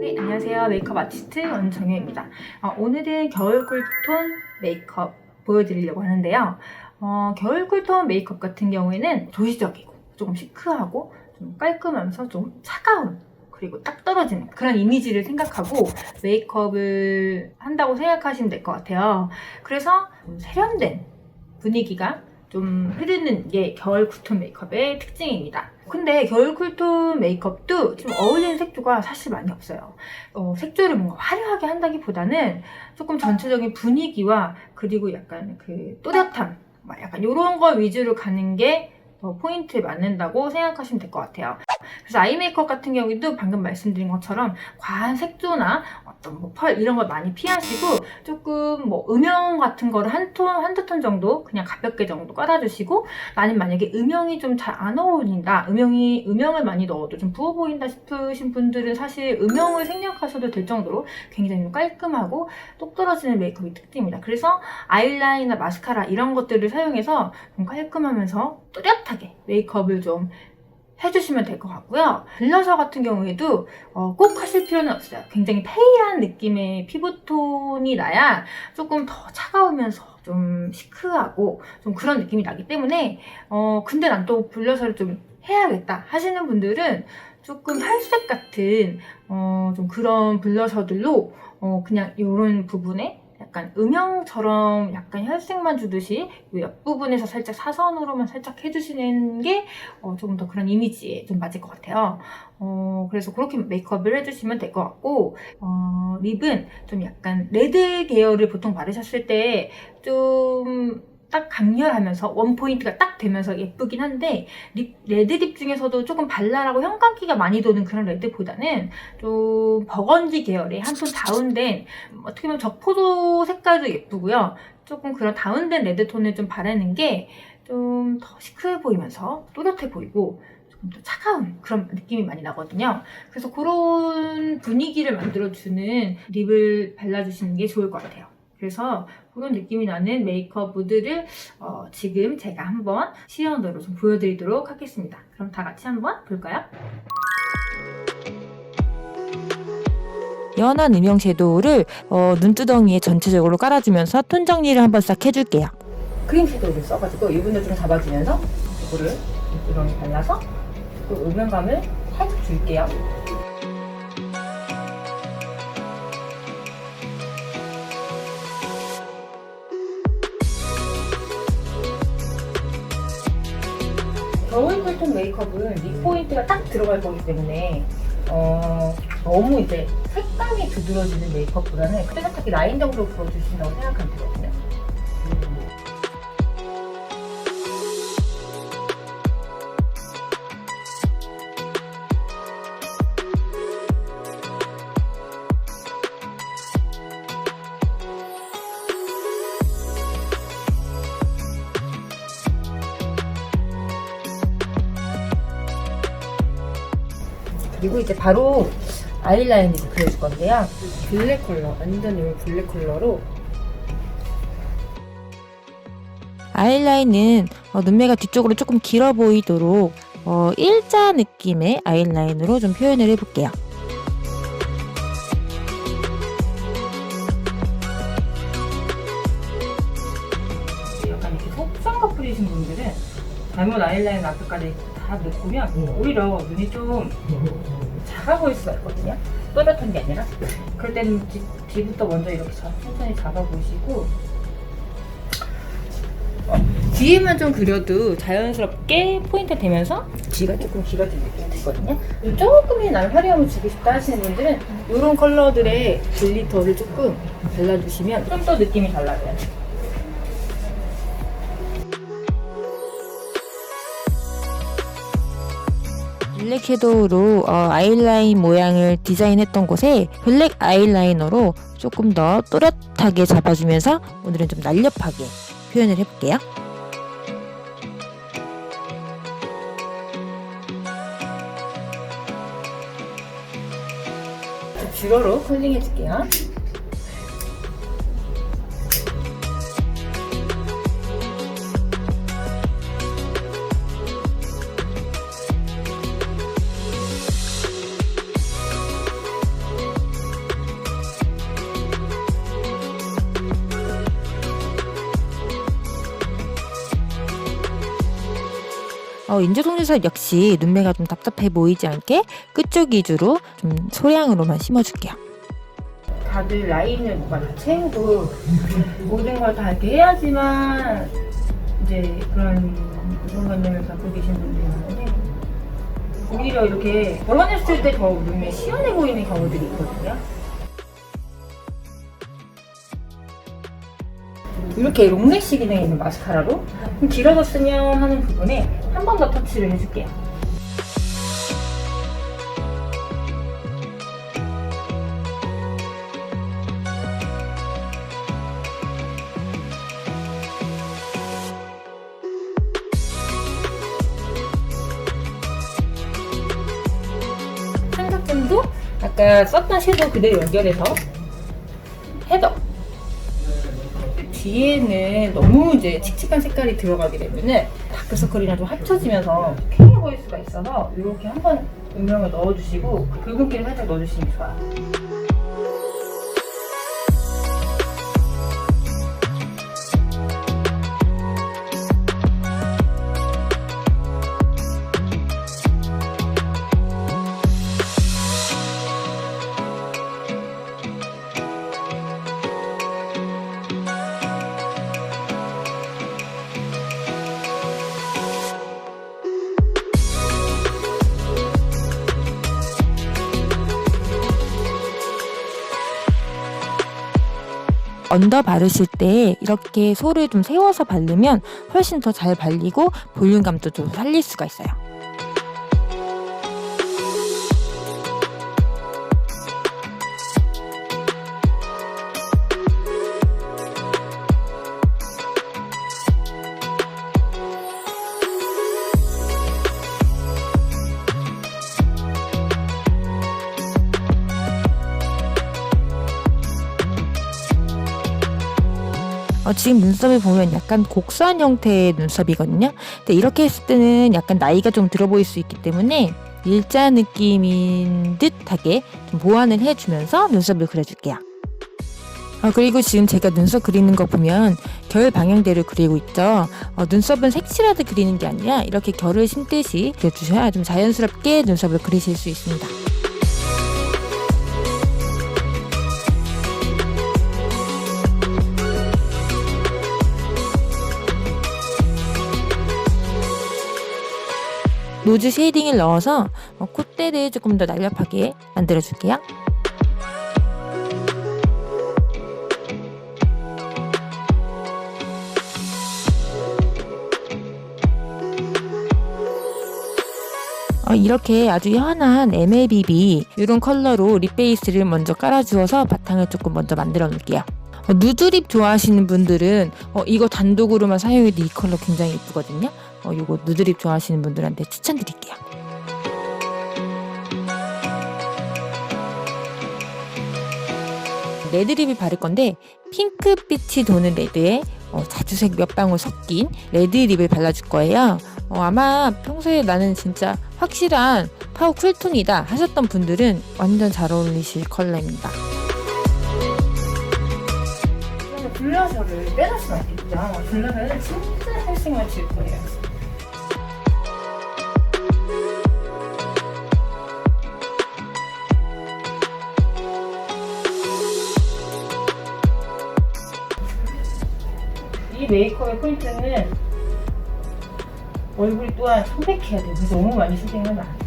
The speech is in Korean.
네, 안녕하세요. 메이크업 아티스트 원정효입니다. 어, 오늘은 겨울 쿨톤 메이크업 보여드리려고 하는데요. 어, 겨울 쿨톤 메이크업 같은 경우에는 도시적이고 조금 시크하고 좀 깔끔하면서 좀 차가운 그리고 딱 떨어지는 그런 이미지를 생각하고 메이크업을 한다고 생각하시면 될 것 같아요. 그래서 좀 세련된 분위기가 좀 흐르는 게 겨울 쿨톤 메이크업의 특징입니다. 근데 겨울 쿨톤 메이크업도 좀 어울리는 색조가 사실 많이 없어요. 어, 색조를 뭔가 화려하게 한다기보다는 조금 전체적인 분위기와 그리고 약간 그 또렷함, 막 약간 이런 거 위주로 가는 게더 포인트에 맞는다고 생각하시면 될 것 같아요. 그래서 아이 메이크업 같은 경우에도 방금 말씀드린 것처럼 과한 색조나 어떤 뭐 펄 이런 걸 많이 피하시고 조금 뭐 음영 같은 거를 한 톤, 한두 톤 정도 그냥 가볍게 정도 깔아주시고 나는 만약에 음영이 좀 잘 안 어울린다 음영이 음영을 많이 넣어도 좀 부어 보인다 싶으신 분들은 사실 음영을 생략하셔도 될 정도로 굉장히 좀 깔끔하고 똑 떨어지는 메이크업이 특징입니다 그래서 아이라인이나 마스카라 이런 것들을 사용해서 좀 깔끔하면서 또렷 하게 메이크업을 좀 해주시면 될 것 같고요. 블러셔 같은 경우에도 어, 꼭 하실 필요는 없어요. 굉장히 페일한 느낌의 피부톤이 나야 조금 더 차가우면서 좀 시크하고 좀 그런 느낌이 나기 때문에 어 근데 난 또 블러셔를 좀 해야겠다 하시는 분들은 조금 혈색 같은 어 좀 그런 블러셔들로 어 그냥 이런 부분에 약간 음영처럼 약간 혈색만 주듯이 이 옆부분에서 살짝 사선으로만 살짝 해주시는 게 어, 조금 더 그런 이미지에 좀 맞을 것 같아요. 어, 그래서 그렇게 메이크업을 해주시면 될 것 같고 어, 립은 좀 약간 레드 계열을 보통 바르셨을 때 좀 딱 강렬하면서 원포인트가 딱 되면서 예쁘긴 한데 립, 레드립 중에서도 조금 발랄하고 형광기가 많이 도는 그런 레드보다는 좀 버건지 계열의 한 톤 다운된 어떻게 보면 적포도 색깔도 예쁘고요. 조금 그런 다운된 레드톤을 좀 바르는 게 좀 더 시크해 보이면서 또렷해 보이고 더 차가운 그런 느낌이 많이 나거든요. 그래서 그런 분위기를 만들어주는 립을 발라주시는 게 좋을 것 같아요. 그래서 그런 느낌이 나는 메이크업들을 어, 지금 제가 한번 시연으로 좀 보여드리도록 하겠습니다. 그럼 다 같이 한번 볼까요? 연한 음영 섀도우를 어, 눈두덩이에 전체적으로 깔아주면서 톤 정리를 한번 싹 해줄게요. 크림 섀도우를 써가지고 유분을 좀 잡아주면서 이거를 눈두덩이 발라서 또 음영감을 살짝 줄게요. 겨울 쿨톤 메이크업은 립 포인트가 딱 들어갈 거기 때문에 어, 너무 이제 색감이 두드러지는 메이크업보다는 뚜렷하게 라인 정도 그어주신다고 생각하면 되거든요. 그리고 이제 바로 아이라인을 그려줄 건데요. 블랙 컬러, 완전 이 블랙 컬러로 아이라인은 어, 눈매가 뒤쪽으로 조금 길어 보이도록 어, 일자 느낌의 아이라인으로 좀 표현을 해볼게요. 약간 이렇게 뿌리신 분들은 잘못 아이라인 앞에까지 다 넣으면 오히려 눈이 좀 작아 보일 수가 있거든요. 또렷한 게 아니라. 그럴 때는 뒤, 뒤부터 먼저 이렇게 자- 천천히 잡아 보시고 어, 뒤에만 좀 그려도 자연스럽게 포인트 되면서 뒤가 조금 길어진 느낌이 들거든요. 조금이 날 화려함을 주고 싶다 하시는 분들은 이런 컬러들의 글리터를 조금 발라주시면 좀 더 느낌이 달라져요. 블랙 섀도우로 어, 아이라인 모양을 디자인했던 곳에 블랙 아이라이너로 조금 더 또렷하게 잡아주면서 오늘은 좀 날렵하게 표현을 해볼게요. 뷰러로 컬링 해줄게요. 어, 인조속눈썹 역시 눈매가 좀 답답해 보이지 않게 끝쪽 위주로 좀 소량으로만 심어줄게요. 다들 라인을 뭔가 다 채우고 모든 걸 다 이렇게 해야지만 이제 그런 이성관념을 갖고 계신 분들이 많은데 오히려 이렇게 덜어냈을 때 더 눈에 시원해 보이는 경우들이 있거든요. 이렇게 롱래쉬 기능이 있는 마스카라로 좀 길어졌으면 하는 부분에 한 번 더 터치를 해줄게요. 삼각점도 아까 썼던 섀도우 그대로 연결해서 헤더 뒤에는 너무 이제 칙칙한 색깔이 들어가게 되면은 다크서클이랑 좀 합쳐지면서 쾌해 보일 수가 있어서 이렇게 한번 음영을 넣어주시고 붉은기를 살짝 넣어주시면 좋아요. 언더 바르실 때 이렇게 소를 좀 세워서 바르면 훨씬 더 잘 발리고 볼륨감도 좀 살릴 수가 있어요. 지금 눈썹을 보면 약간 곡선 형태의 눈썹이거든요. 근데 이렇게 했을 때는 약간 나이가 좀 들어 보일 수 있기 때문에 일자 느낌인 듯하게 좀 보완을 해주면서 눈썹을 그려줄게요. 어, 그리고 지금 제가 눈썹 그리는 거 보면 결 방향대로 그리고 있죠. 어, 눈썹은 색칠하듯 그리는 게 아니라 이렇게 결을 심듯이 그려주셔야 좀 자연스럽게 눈썹을 그리실 수 있습니다. 노즈 쉐이딩을 넣어서 어, 콧대를 조금 더 날렵하게 만들어 줄게요. 어, 이렇게 아주 연한 MLBB 이런 컬러로 립 베이스를 먼저 깔아주어서 바탕을 조금 먼저 만들어 놓을게요. 어, 누드립 좋아하시는 분들은 어, 이거 단독으로만 사용해도 이 컬러 굉장히 예쁘거든요. 어, 요거 누드립 좋아하시는 분들한테 추천드릴게요. 레드립을 바를 건데 핑크빛이 도는 레드에 어, 자주색 몇 방울 섞인 레드립을 발라줄 거예요. 어, 아마 평소에 나는 진짜 확실한 파워 쿨톤이다 하셨던 분들은 완전 잘 어울리실 컬러입니다. 블러셔를 빼놓을 수는 없겠죠. 블러셔는 진짜 살색만 칠 거예요. 이 메이크업의 포인트는 얼굴이 또한 청백해야 돼요. 그래서 너무 많이 슈팅하면 안 돼요.